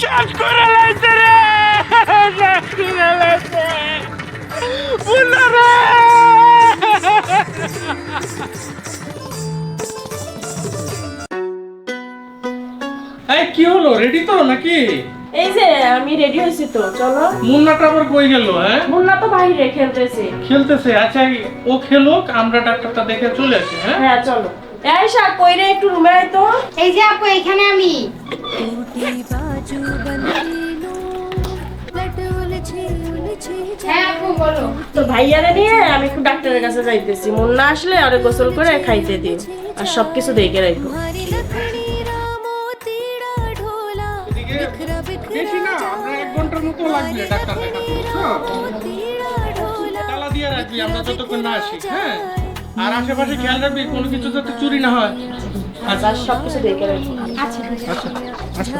শেষ করে লাইছে রে! শেষ করে কি হলো? রেডি তো নাকি? এই যে আমি রেডি হয়েছি তো চলো। মুন্নাটা আবার কই গেল হ্যাঁ? মুন্না তো বাইরে খেলতেছে। খেলতেছে আচ্ছা ও খেলুক আমরা ডাক্তারটা দেখে চলে আসি হ্যাঁ? হ্যাঁ চলো। এই শাক কই একটু রুমে আয় তো। এই যে আপু এখানে আমি। হ্যাঁ আমি একটু ডাক্তারের কাছে যাইতেছি। মুন্না আসলে আরে গোসল করে খাইতে দিই আর সবকিছু দেখে রাখব। বেশি না আমরা এক ঘণ্টার মতো লাগবে ডাক্তার দেখাতে তালা দিয়ে রাখবি আমরা যতক্ষণ না আসি হ্যাঁ? আর আশেপাশে খেয়াল রাখবি কোনো কিছু যাতে চুরি না হয়। আচ্ছা। সব কিছু দেখে রাখবি। আচ্ছা আচ্ছা। আচ্ছা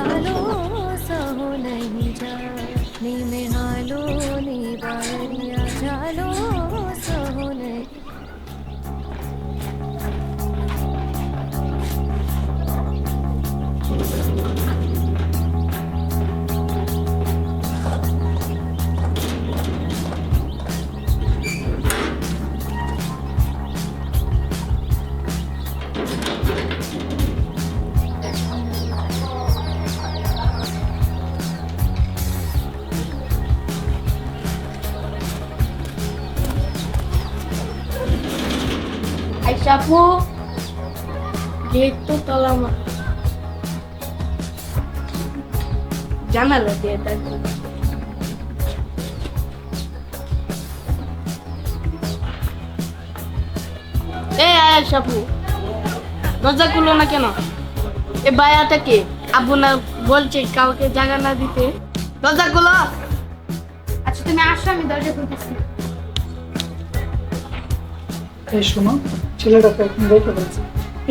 আইসা আপু গেট তো তালা জানালা দিয়ে আয়েশা আপু দরজা খুলো না কেন? এ বায়াটা কে আব্বু না বলছে কাউকে জায়গা না দিতে। দরজা খুলো। আচ্ছা তুমি আসো, আমি দরজা খুলতেছি। শোনো ছেলেটাকে এখন রেখে ফেলছে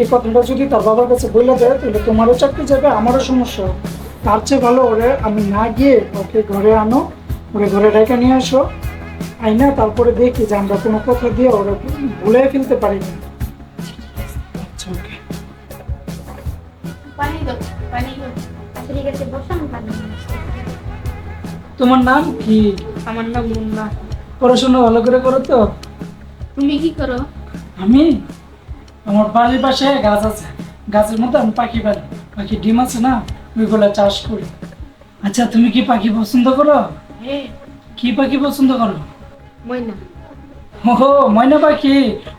এই কথাটা যদি তার বাবার কাছে বলে দেয় তাহলে তোমারও চাকরি যাবে আমারও সমস্যা। তার চেয়ে ভালো ওরে আমি না গিয়ে ওকে ঘরে আনো ওরে ঘরে রেখে নিয়ে আসো। আইনা তারপরে দেখি যে আমরা কোনো কথা দিয়ে ওরা ভুলে ফেলতে পারি না আচ্ছা ওকে। পানি তোমার নাম কি? আমার নাম মুন্না। পড়াশোনা ভালো করে করো তো? তুমি কি করো? আমি? আমার বাড়ির পাশে গাছ আছে। গাছের মধ্যে আমি পাখি পালি। পাখি ডিম আছে না ওইগুলো চাষ করি। আচ্ছা তুমি কি পাখি পছন্দ করো? হ্যাঁ। কি পাখি পছন্দ করো? ময়না। ও ময়না পাখি।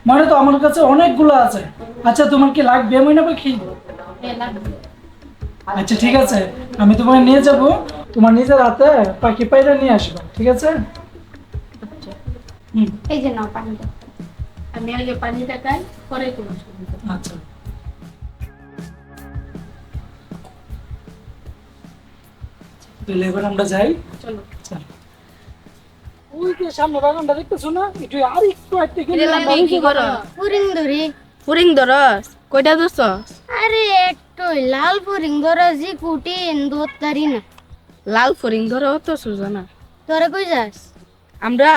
ময়না তো আমার কাছে অনেকগুলো আছে। আচ্ছা তোমার কি লাগবে ময়না পাখি? হ্যাঁ আচ্ছা ঠিক আছে। আমি তোমায় নিয়ে যাব। তোমার নিজের হাতে পাখি পাইরা নিয়ে আসব ঠিক আছে? এই যে নাও পানি দাও। আমি আগে পানিটা খাই পরে কথা। আচ্ছা। তাহলে এবার আমরা যাই। চলো। চল। ওই যে সামনে বাগানটা দেখতেছো না? একটু আর একটু হাঁটতে গেলে কি করো? পুরিং ধরি পুরিং ধরস। কয়টা ধরস আরে একটু লাল পুরিং ধরো জি কুটিন ধরতারি না। লাল ফরিং ধরো তো সুজানা। তোরা কই যাস? আমরা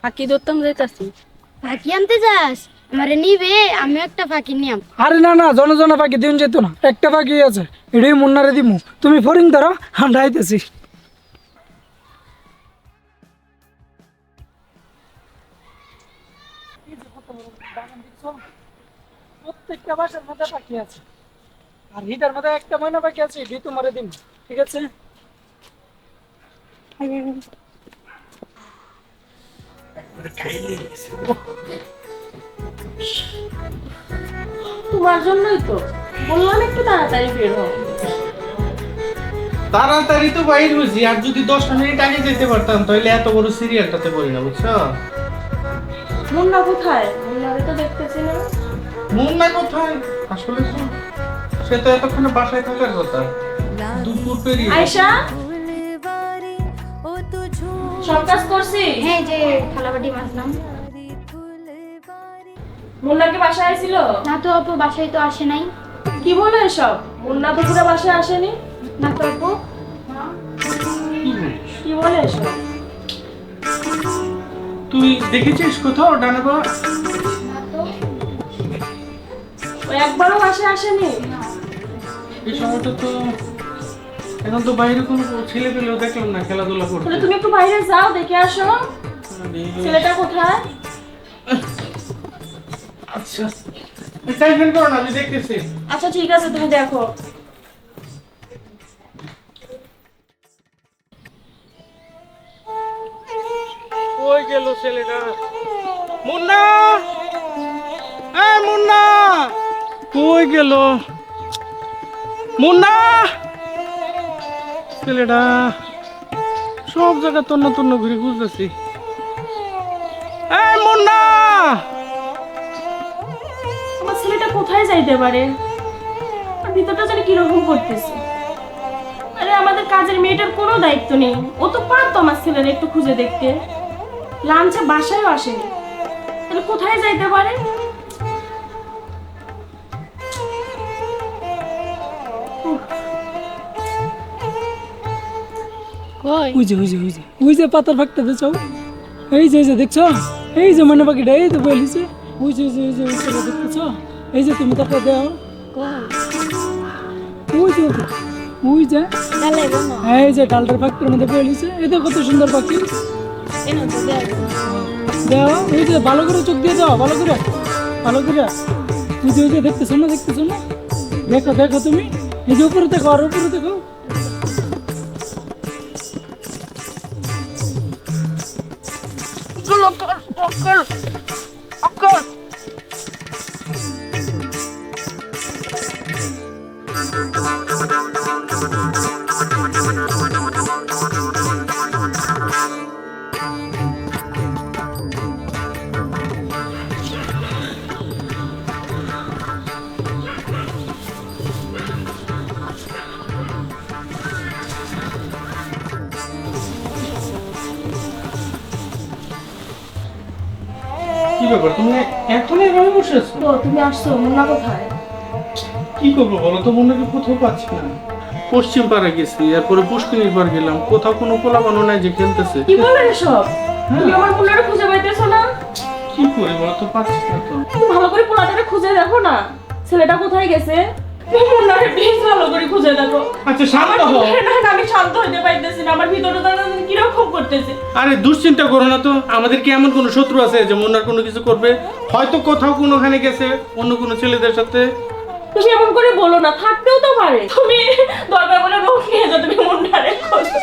ফাঁকি ধরতাম যাইতাছি। ফাঁকি আনতে যাস? আমারে নিবে আমি একটা ফাঁকি নিয়াম। আরে না না জন জন পাখি দিন যেত না। একটা পাখি আছে এটাই মুন্নারে দিমু। তুমি ফরিং ধরো আমরা আইতেছি। প্রত্যেকটা বাসার মধ্যে পাখি আছে। আর হিটার মধ্যে একটা ময়না পাখি আছে তোমারে দিন ঠিক আছে? তোমার জন্যই তো। বললাম একটু তাড়াতাড়ি বের তাড়াতাড়ি তো বাইর হয়েছি আর যদি দশ মিনিট আগে যেতে পারতাম তাহলে এত বড় সিরিয়ালটাতে পড়ি না বুঝছ? মুন্না কোথায়? মুন্নারে তো দেখতেছি না মুন্না কোথায়? আসলে সে তো এতক্ষণে বাসায় থাকার কথা। দুপুর পেরিয়ে আয়শা? সব কাজ করছিস? হ্যাঁ যে থালাবাটি মাজলাম। মুন্নাকে বাসায় আইছিল? না তো অপু বাসায় তো আসে নাই। কি বলো এসব? মুন্না তো পুরো বাসায় আসেনি। না তো অপু। কি বলে এসব? তুই দেখেছিস কোথাও ডানাবা ও একবারও বাসায় আসেনি? এই সময়টা তো এখন তো বাইরে কোনো ছেলে পেলেও দেখলাম না খেলাধুলা করতে। তাহলে তুমি একটু বাইরে যাও দেখে আসো। ছেলেটা কোথায়? আচ্ছা। টেনশন করো না আমি দেখতেছি। আচ্ছা ঠিক আছে তুমি দেখো। কই গেল ছেলেটা? মুন্না! এই মুন্না! কই গেল? মুন্না! ছেলেটা, সব জায়গা তন্ন তন্ন ঘুরে খুঁজতেছি এই আমার ছেলেটা কোথায় যাইতে পারে? আর ভিতরটা জানি কীরকম করতেছে। আরে, আমাদের কাজের মেয়েটার কোনো দায়িত্ব নেই। ও তো পারতো আমার ছেলের একটু খুঁজে দেখতে। লাঞ্চে বাসায়ও আসেনি। তাহলে কোথায় যাইতে পারে? কই ওই যে ওই যে ওই যে ওই যে পাতার ফাঁকটা দেখছ এই যে এই যে দেখছ? এই যে মানে পাখিটা এই তো বলিছে ওই যে ওই যে ওই যে ওই ছেলে দেখতেছো এই যে তুমি তারপর দেও। কই ওই যে ওই যে, ওই যে তাহলে বলো এই যে ডালটার ফাঁকটার মধ্যে বলিছে এই তো কত সুন্দর পাখি। দেও। যে ভালো করে চোখ দিয়ে দাও ভালো করে। ভালো করে। ওই যে ওই যে দেখতেছো না দেখতেছো না? দেখো দেখো তুমি। এই যে উপরে দেখো আর উপরে দেখো। কি ব্যাপার? তুমি এখন এভাবে বসে আছো? তো তুমি আসছো মুন্না কোথায়? কি করব বলো তো মুন্নাকে কোথাও পাচ্ছি না। পশ্চিম পাড়া গেছি এরপরে পুষ্কিনীর পার গেলাম। কোথাও কোনো কোলা বানো নাই যে খেলতেছে। কি বলে এসব? তুমি আমার মুন্নারে খুঁজে পাইতেছো না? কি করি বলো তো পাচ্ছি না তো। ভালো করে পোলাটারে খুঁজে দেখো না। ছেলেটা কোথায় গেছে? মুন্নারে প্লিজ ভালো করে খুঁজে দেখো। আচ্ছা শান্ত হও। না আমি শান্ত হইতে পাইতেছি না আমার ভিতরটা তারা কীরকম করতেছে? আরে দুশ্চিন্তা করো না তো। আমাদের কি এমন কোনো শত্রু আছে যে মুন্নার কোনো কিছু করবে? হয়তো কোথাও কোনোখানে গেছে অন্য কোনো ছেলেদের সাথে। তুমি এমন করে বলো না থাকতেও তো পারে। তুমি দরকার বলে রোগ নিয়ে যাও তুমি মুন্নারে খোঁজো।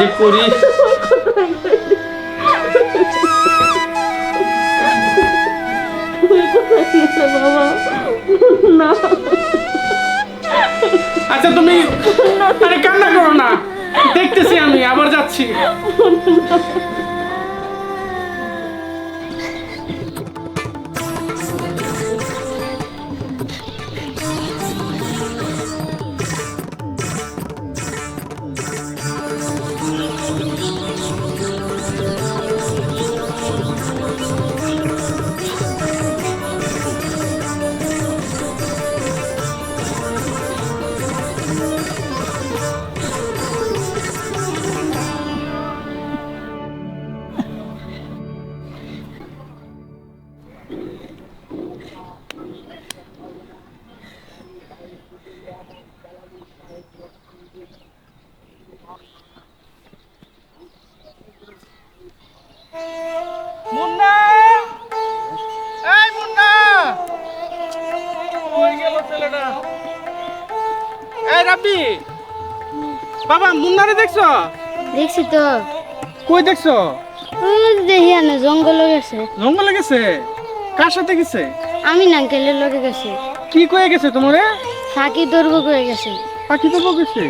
যে করি না। আচ্ছা তুমি আরে কান্না করো না। দেখতেছি আমি আবার যাচ্ছি। মুন্নারে দেখছ? দেখছি তো। কই দেখছ? দেখি আনে জঙ্গল গেছে। জঙ্গলে গেছে? কার সাথে গেছে? আমি না গেলে লগে গেছে। কি কয়ে গেছে তোমারে? ফাঁকি ধরবো কয়ে গেছে। পাখি তো গেছে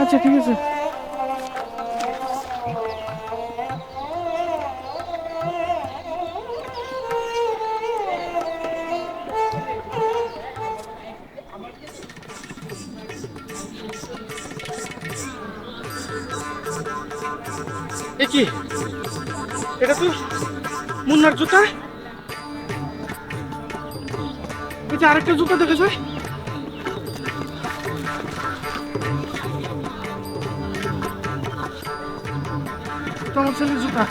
আচ্ছা ঠিক আছে। কি? এটা তো মুন্নার জুতা। এটা আরেকটা জুতা দেখেছ? তোমার ছেলে ছেলের জুতা।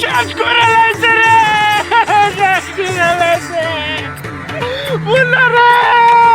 শেষ করে